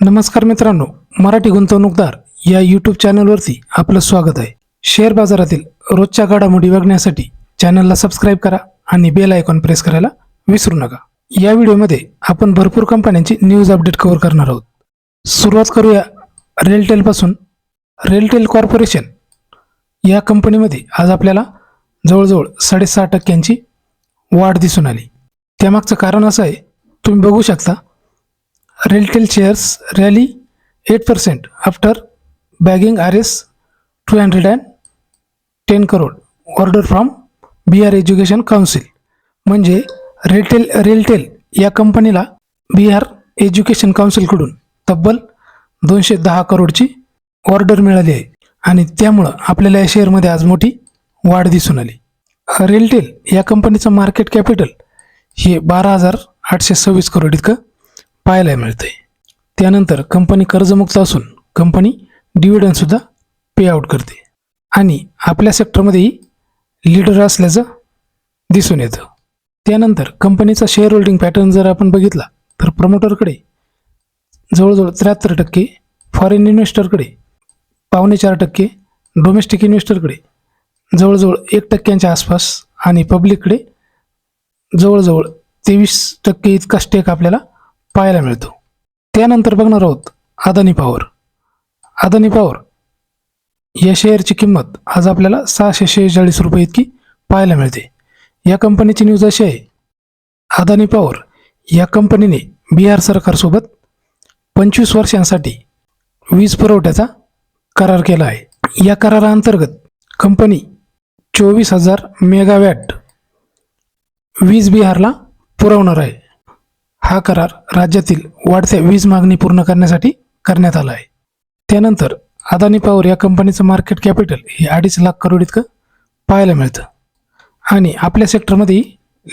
नमस्कार मित्रांनो मराठी गुंतवणूकदार या यूट्यूब चॅनलवरती आपलं स्वागत आहे. शेअर बाजारातील रोजच्या घडामोडी बघण्यासाठी चॅनलला सबस्क्राईब करा आणि बेल आयकॉन प्रेस करायला विसरू नका. या व्हिडिओमध्ये आपण भरपूर कंपन्यांची न्यूज अपडेट कव्हर करणार आहोत. सुरुवात करूया रेलटेलपासून रेलटेल कॉर्पोरेशन या कंपनीमध्ये आज आपल्याला जवळजवळ साडेसहा टक्क्यांची वाढ दिसून आली. त्यामागचं कारण असं आहे तुम्ही बघू शकता RailTel shares rally 8% after bagging RS 210 crore. Order from Bihar education council म्हणजे रेलटेल रेलटेल या कंपनीला बिहार एज्युकेशन काउन्सिलकडून तब्बल दोनशे दहा करोडची ऑर्डर मिळाली आहे. आणि त्यामुळं आपल्याला या शेअरमध्ये आज मोठी वाढ दिसून आली. रेलटेल या कंपनीचं मार्केट कॅपिटल हे बारा हजार आठशे सव्वीस करोड इतकं पाहायला मिळते त्यानंतर कंपनी कर्जमुक्त असून कंपनी डिव्हिडनसुद्धा पे आउट करते. आणि आपल्या सेक्टरमध्येही लीडर असल्याचं दिसून येतं. त्यानंतर कंपनीचा शेअर होल्डिंग पॅटर्न जर आपण बघितला तर प्रमोटरकडे जवळजवळ त्र्याहत्तर टक्के फॉरेन इन्व्हेस्टरकडे पावणे चार टक्के डोमेस्टिक इन्व्हेस्टरकडे जवळजवळ एक टक्क्यांच्या आसपास आणि पब्लिककडे जवळजवळ तेवीस टक्के इतका स्टेक आपल्याला पाहायला मिळतो. त्यानंतर बघणार आहोत अदानी पॉवर. अदानी पॉवर या शेअरची किंमत आज आपल्याला सहाशे शेहेचाळीस रुपये इतकी पाहायला मिळते. या कंपनीची न्यूज अशी आहे अदानी पॉवर या कंपनीने बिहार सरकारसोबत पंचवीस वर्षांसाठी वीज पुरवठ्याचा करार केला आहे. या कराराअंतर्गत कंपनी चोवीस हजार मेगावॅट वीज बिहारला पुरवणार आहे. हा करार राज्यातील वाढत्या वीज मागणी पूर्ण करण्यासाठी करण्यात आला आहे. त्यानंतर अदानी पॉवर या कंपनीचं मार्केट कॅपिटल हे अडीच लाख करोड इतकं पाहायला मिळतं. आणि आपल्या सेक्टरमध्येही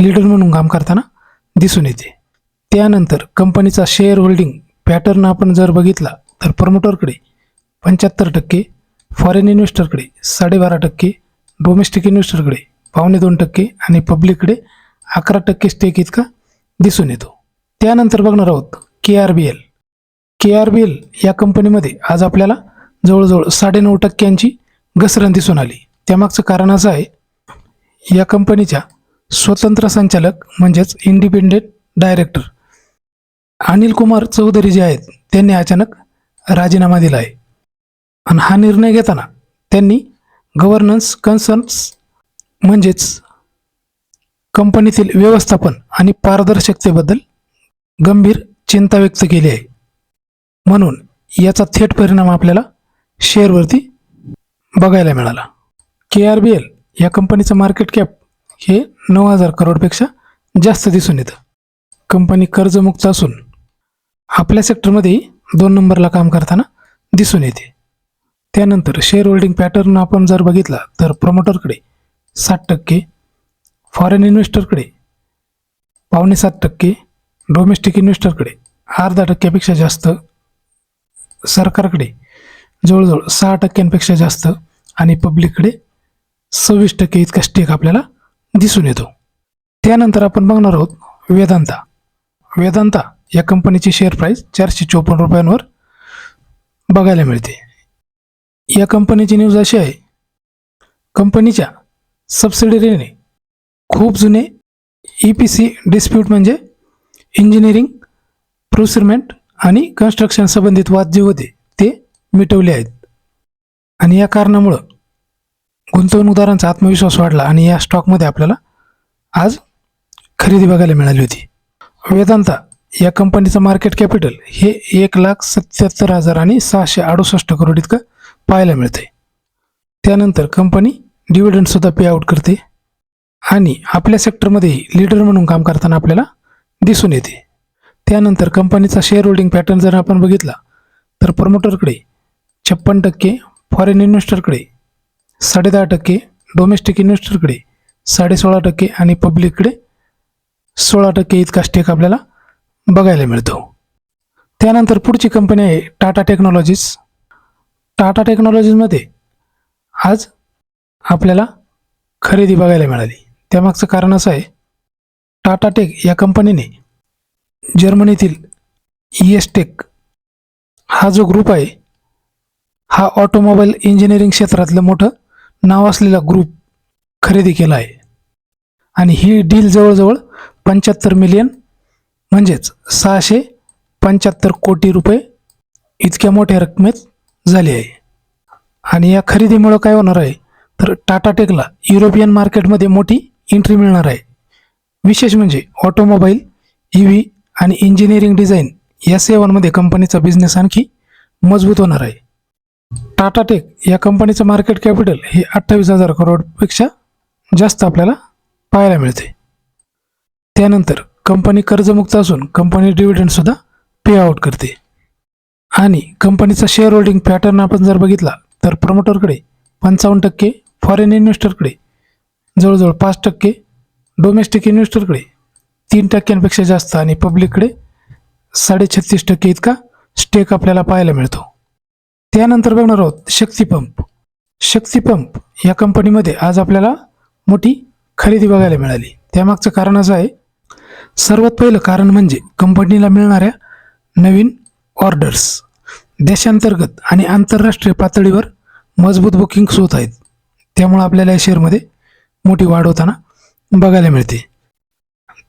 लीडर म्हणून काम करताना दिसून येते. त्यानंतर कंपनीचा शेअर होल्डिंग पॅटर्न आपण जर बघितला तर प्रमोटरकडे पंच्याहत्तर टक्के फॉरेन इन्व्हेस्टरकडे साडेबारा टक्के डोमेस्टिक इन्व्हेस्टरकडे पावणे दोन टक्के आणि पब्लिककडे अकरा टक्के स्टेक इतका दिसून येतो. त्यानंतर बघणार आहोत K R B L. K R B L या कंपनीमध्ये आज आपल्याला जवळजवळ साडेनऊ टक्क्यांची घसरण दिसून आली. त्यामागचं कारण असं आहे या कंपनीच्या स्वतंत्र संचालक म्हणजेच इंडिपेंडेंट डायरेक्टर अनिल कुमार चौधरी जे आहेत त्यांनी अचानक राजीनामा दिला आहे. आणि हा निर्णय घेताना त्यांनी गव्हर्नन्स कन्सर्न्स म्हणजेच कंपनीतील व्यवस्थापन आणि पारदर्शकतेबद्दल गंभीर चिंता व्यक्त केली आहे. म्हणून याचा थेट परिणाम आपल्याला शेअरवरती बघायला मिळाला. के आर बी एल या कंपनीचं मार्केट कॅप हे नऊ हजार करोडपेक्षा जास्त दिसून येतं. कंपनी कर्जमुक्त असून आपल्या सेक्टरमध्येही दोन नंबरला काम करताना दिसून येते. त्यानंतर शेअर होल्डिंग पॅटर्न आपण जर बघितला तर प्रमोटरकडे साठ टक्के फॉरेन इन्व्हेस्टरकडे पावणे सात टक्के डोमेस्टिक इन्व्हेस्टरकडे अर्धा टक्क्यापेक्षा जास्त सरकारकडे जवळजवळ सहा टक्क्यांपेक्षा जास्त आणि पब्लिककडे सव्वीस टक्के इतका स्टेक आपल्याला दिसून येतो. त्यानंतर आपण बघणार आहोत वेदांता. वेदांता या कंपनीची शेअर प्राईस चारशे चोपन्न रुपयांवर बघायला मिळते. या कंपनीची न्यूज अशी आहे कंपनीच्या सबसिडरीने खूप जुने ई पी सी डिस्प्यूट म्हणजे इंजिनिअरिंग प्रोसिरमेंट आणि कन्स्ट्रक्शन संबंधित वाद जे होते ते मिटवले आहेत. आणि या कारणामुळं गुंतवणूकदारांचा आत्मविश्वास वाढला आणि या स्टॉकमध्ये आपल्याला आज खरेदी बघायला मिळाली होती. वेदांता या कंपनीचं मार्केट कॅपिटल हे एक लाख सत्याहत्तर हजार आणि सहाशे अडुसष्ट करोड इतकं पाहायला मिळते त्यानंतर कंपनी डिव्हिडंडसुद्धा पे आउट करते. आणि आपल्या सेक्टरमध्ये लीडर म्हणून काम करताना आपल्याला दिसून येते. त्यानंतर कंपनीचा शेअर होल्डिंग पॅटर्न जर आपण बघितला तर प्रमोटरकडे छप्पन टक्के फॉरेन इन्व्हेस्टरकडे साडेदहा टक्के डोमेस्टिक इन्व्हेस्टरकडे साडेसोळा टक्के आणि पब्लिककडे सोळा टक्के इतका स्टेक आपल्याला बघायला मिळतो. त्यानंतर पुढची कंपनी आहे टाटा टेक्नॉलॉजीज टाटा टेक्नॉलॉजीजमध्ये आज आपल्याला खरेदी बघायला मिळाली. त्यामागचं कारण असं आहे टाटा टेक या कंपनीने जर्मनीतील ई एस टेक हा जो ग्रुप आहे हा ऑटोमोबाईल इंजिनिअरिंग क्षेत्रातलं मोठं नाव असलेला ग्रुप खरेदी केला आहे. आणि ही डील जवळजवळ पंच्याहत्तर मिलियन म्हणजेच सहाशे पंच्याहत्तर कोटी रुपये इतक्या मोठ्या रकमेत झाली आहे. आणि या खरेदीमुळं काय होणार आहे तर टाटा टेकला युरोपियन मार्केटमध्ये मोठी एंट्री मिळणार आहे. विशेष म्हणजे ऑटोमोबाईल ई व्ही आणि इंजिनिअरिंग डिझाईन या सेवांमध्ये कंपनीचा बिझनेस आणखी मजबूत होणार आहे. टाटा टेक या कंपनीचं मार्केट कॅपिटल हे अठ्ठावीस हजार करोडपेक्षा जास्त आपल्याला पाहायला मिळते. त्यानंतर कंपनी कर्जमुक्त असून कंपनी डिव्हिडंडसुद्धा पे आउट करते. आणि कंपनीचा शेअर होल्डिंग पॅटर्न आपण जर बघितला तर प्रमोटरकडे पंचावन्न टक्के फॉरेन इन्व्हेस्टरकडे जवळजवळ पाच टक्के डोमेस्टिक इन्व्हेस्टरकडे तीन टक्क्यांपेक्षा जास्त आणि पब्लिककडे साडेछत्तीस टक्के इतका स्टेक आपल्याला पाहायला मिळतो. त्यानंतर बघणार आहोत शक्तीपंप शक्तीपंप या कंपनीमध्ये आज आपल्याला मोठी खरेदी बघायला मिळाली. त्यामागचं कारण असं आहे सर्वात पहिलं कारण म्हणजे कंपनीला मिळणाऱ्या नवीन ऑर्डर्स देशांतर्गत आणि आंतरराष्ट्रीय पातळीवर मजबूत बुकिंग्स होत आहेत. त्यामुळं आपल्याला या शेअरमध्ये मोठी वाढ होताना बघायला मिळते.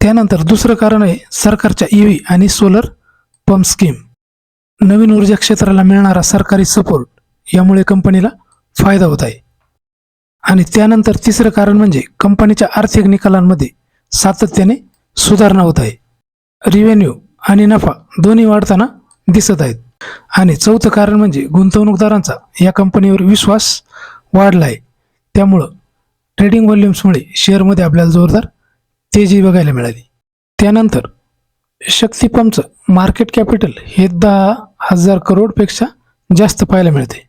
त्यानंतर दुसरं कारण आहे सरकारच्या ई व्ही आणि सोलर पंप स्कीम नवीन ऊर्जा क्षेत्राला मिळणारा सरकारी सपोर्ट यामुळे कंपनीला फायदा होत आहे. आणि त्यानंतर तिसरं कारण म्हणजे कंपनीच्या आर्थिक निकालांमध्ये सातत्याने सुधारणा होत आहे. रिव्हेन्यू आणि नफा दोन्ही वाढताना दिसत आहेत. आणि चौथं कारण म्हणजे गुंतवणूकदारांचा या कंपनीवर विश्वास वाढला आहे. त्यामुळं ट्रेडिंग व्हॉल्यूम्समुळे शेअरमध्ये आपल्याला जोरदार तेजी बघायला मिळाली. त्यानंतर शक्ती पंपचं मार्केट कॅपिटल हे दहा हजार करोडपेक्षा जास्त पाहायला मिळते.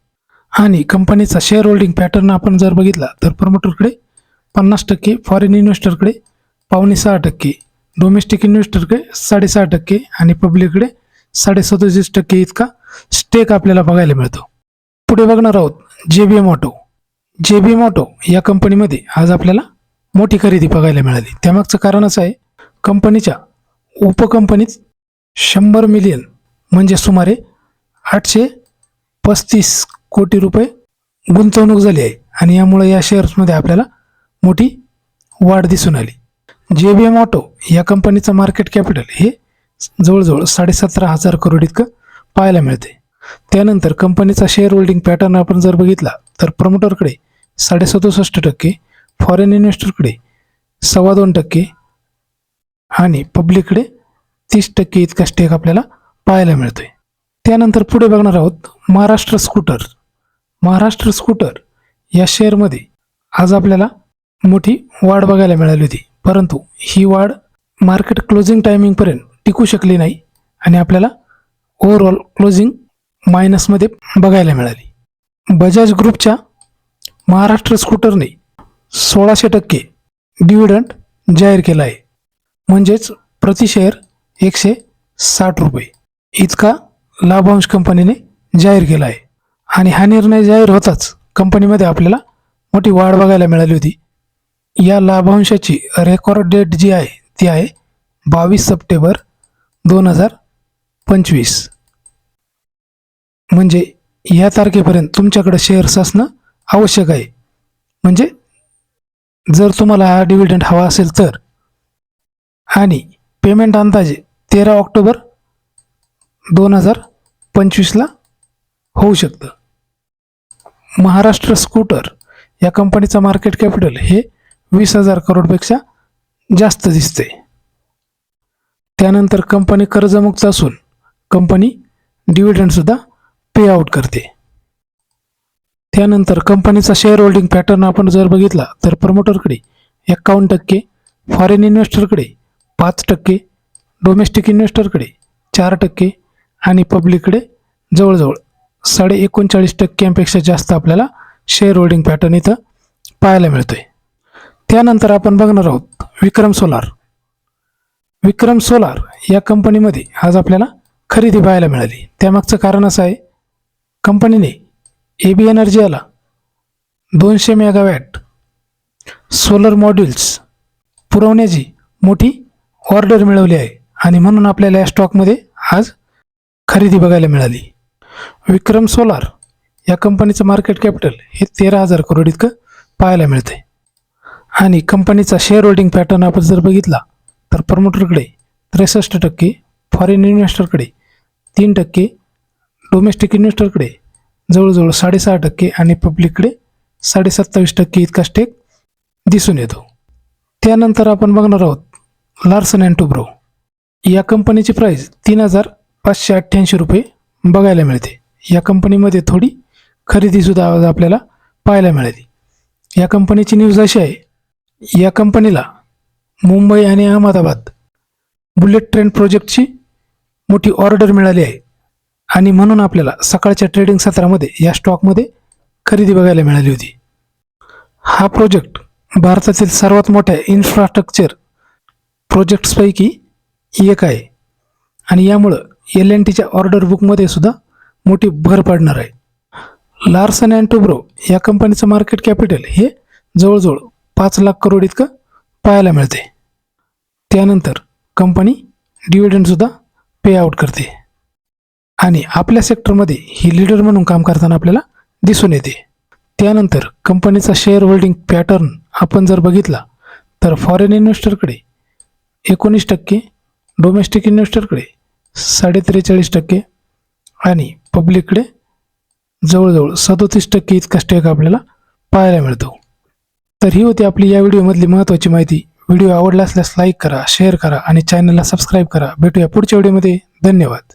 आणि कंपनीचा शेअर होल्डिंग पॅटर्न आपण जर बघितला तर प्रमोटरकडे पन्नास टक्के फॉरेन इन्व्हेस्टरकडे पावणे सहा टक्के डोमेस्टिक इन्व्हेस्टरकडे साडेसहा टक्के आणि पब्लिककडे साडेसदतीस टक्के इतका स्टेक आपल्याला बघायला मिळतो. पुढे बघणार आहोत जे बी एम ऑटो जे बी एम ऑटो या कंपनीमध्ये आज आपल्याला मोठी खरेदी बघायला मिळाली. त्यामागचं कारण असं आहे कंपनीच्या उपकंपनीत शंभर मिलियन म्हणजे सुमारे आठशे पस्तीस कोटी रुपये गुंतवणूक झाली आहे आणि यामुळे या शेअर्समध्ये आपल्याला मोठी वाढ दिसून आली. जे बी एम ऑटो या कंपनीचं मार्केट कॅपिटल हे जवळजवळ साडेसतरा हजार करोड इतकं पाहायला मिळते त्यानंतर कंपनीचा शेअर होल्डिंग पॅटर्न आपण जर बघितला तर प्रमोटरकडे साडेसदुसष्ट टक्के फॉरेन इन्व्हेस्टरकडे सव्वा दोन टक्के आणि पब्लिककडे तीस टक्के इतका स्टेक आपल्याला पाहायला मिळतोय. त्यानंतर पुढे बघणार आहोत महाराष्ट्र स्कूटर महाराष्ट्र स्कूटर या शेअरमध्ये आज आपल्याला मोठी वाढ बघायला मिळाली होती. परंतु ही वाढ मार्केट क्लोजिंग टायमिंगपर्यंत टिकू शकली नाही आणि आपल्याला ओव्हरऑल क्लोजिंग मायनसमध्ये बघायला मिळाली. बजाज ग्रुपच्या महाराष्ट्र स्कूटरने सोळाशे टक्के डिव्हिडंड जाहीर केला आहे. म्हणजेच प्रति शेअर एकशे साठ रुपये. इतका लाभांश कंपनीने जाहीर केला आहे. आणि हा निर्णय जाहीर होताच कंपनीमध्ये आपल्याला मोठी वाढ बघायला मिळाली होती. या लाभांशाची रेकॉर्ड डेट जी आहे ती आहे बावीस सप्टेंबर दोन हजार पंचवीस. म्हणजे या तारखेपर्यंत तुमच्याकडे शेअर्स असणं आवश्यक आहे. म्हणजे जर तुम्हाला हा डिव्हिडंड हवा असेल तर. आणि पेमेंट अंदाजे तेरा ऑक्टोबर दोन हजार पंचवीसला होऊ शकतं. महाराष्ट्र स्कूटर या कंपनीचं मार्केट कॅपिटल हे वीस हजार करोडपेक्षा जास्त दिसते त्यानंतर कंपनी कर्जमुक्त असून कंपनी डिव्हिडंडसुद्धा पे आउट करते. त्यानंतर कंपनीचा शेअर होल्डिंग पॅटर्न आपण जर बघितला तर प्रमोटरकडे एक्कावन्न टक्के फॉरेन इन्व्हेस्टरकडे पाच टक्के डोमेस्टिक इन्व्हेस्टरकडे चार टक्के आणि पब्लिककडे जवळजवळ साडे एकोणचाळीस टक्क्यांपेक्षा जास्त आपल्याला शेअर होल्डिंग पॅटर्न इथं पाहायला मिळतोय. त्यानंतर आपण बघणार आहोत विक्रम सोलार. विक्रम सोलार या कंपनीमध्ये आज आपल्याला खरेदी पाहायला मिळाली. त्यामागचं कारण असं आहे कंपनीने ए बी एनर्जीला दोनशे मेगावॅट सोलर मॉड्यूल्स पुरवण्याची मोठी ऑर्डर मिळवली आहे. आणि म्हणून आपल्याला या स्टॉकमध्ये आज खरेदी बघायला मिळाली. विक्रम सोलार या कंपनीचं मार्केट कॅपिटल हे तेरा हजार करोड इतकं पाहायला मिळते आणि कंपनीचा शेअर होल्डिंग पॅटर्न आपण जर बघितला तर प्रमोटरकडे त्रेसष्ट टक्के फॉरेन इन्व्हेस्टरकडे तीन टक्के डोमेस्टिक इन्व्हेस्टरकडे जवळजवळ साडेसहा टक्के आणि पब्लिककडे साडेसत्तावीस टक्के इतका स्टेक दिसून येतो. त्यानंतर आपण बघणार आहोत लार्सन अँड टुब्रो या कंपनीची प्राईस तीन हजार पाचशे अठ्ठ्याऐंशी रुपये बघायला मिळते. या कंपनीमध्ये थोडी खरेदीसुद्धा आवाज आपल्याला पाहायला मिळाली. या कंपनीची न्यूज अशी आहे या कंपनीला मुंबई आणि अहमदाबाद बुलेट ट्रेन प्रोजेक्टची मोठी ऑर्डर मिळाली आहे. आणि म्हणून आपल्याला सकाळच्या ट्रेडिंग सत्रामध्ये या स्टॉकमध्ये खरेदी बघायला मिळाली होती. हा प्रोजेक्ट भारतातील सर्वात मोठ्या इन्फ्रास्ट्रक्चर प्रोजेक्ट्सपैकी एक आहे. आणि यामुळं एल एन टीच्या ऑर्डर बुकमध्ये सुद्धा मोठी भर पडणार आहे. लार्सन अँड टुब्रो या कंपनीचं मार्केट कॅपिटल हे जवळजवळ पाच लाख करोड इतकं पाहायला मिळते. त्यानंतर कंपनी डिव्हिडंडसुद्धा पे आउट करते. आणि आपल्या सेक्टरमध्ये ही लीडर म्हणून काम करताना आपल्याला दिसून येते. त्यानंतर कंपनीचा शेअर होल्डिंग पॅटर्न आपण जर बघितला तर फॉरेन इन्व्हेस्टरकडे एकोणीस टक्के डोमेस्टिक इन्व्हेस्टरकडे साडे त्रेचाळीस टक्के आणि पब्लिककडे जवळजवळ सदोतीस टक्के इतका स्टेक आपल्याला पाहायला मिळतो. तर ही होती आपली या व्हिडिओमधली महत्त्वाची माहिती. व्हिडिओ आवडला असल्यास लाईक करा शेअर करा आणि चॅनलला सबस्क्राईब करा. भेटूया पुढच्या व्हिडिओमध्ये धन्यवाद.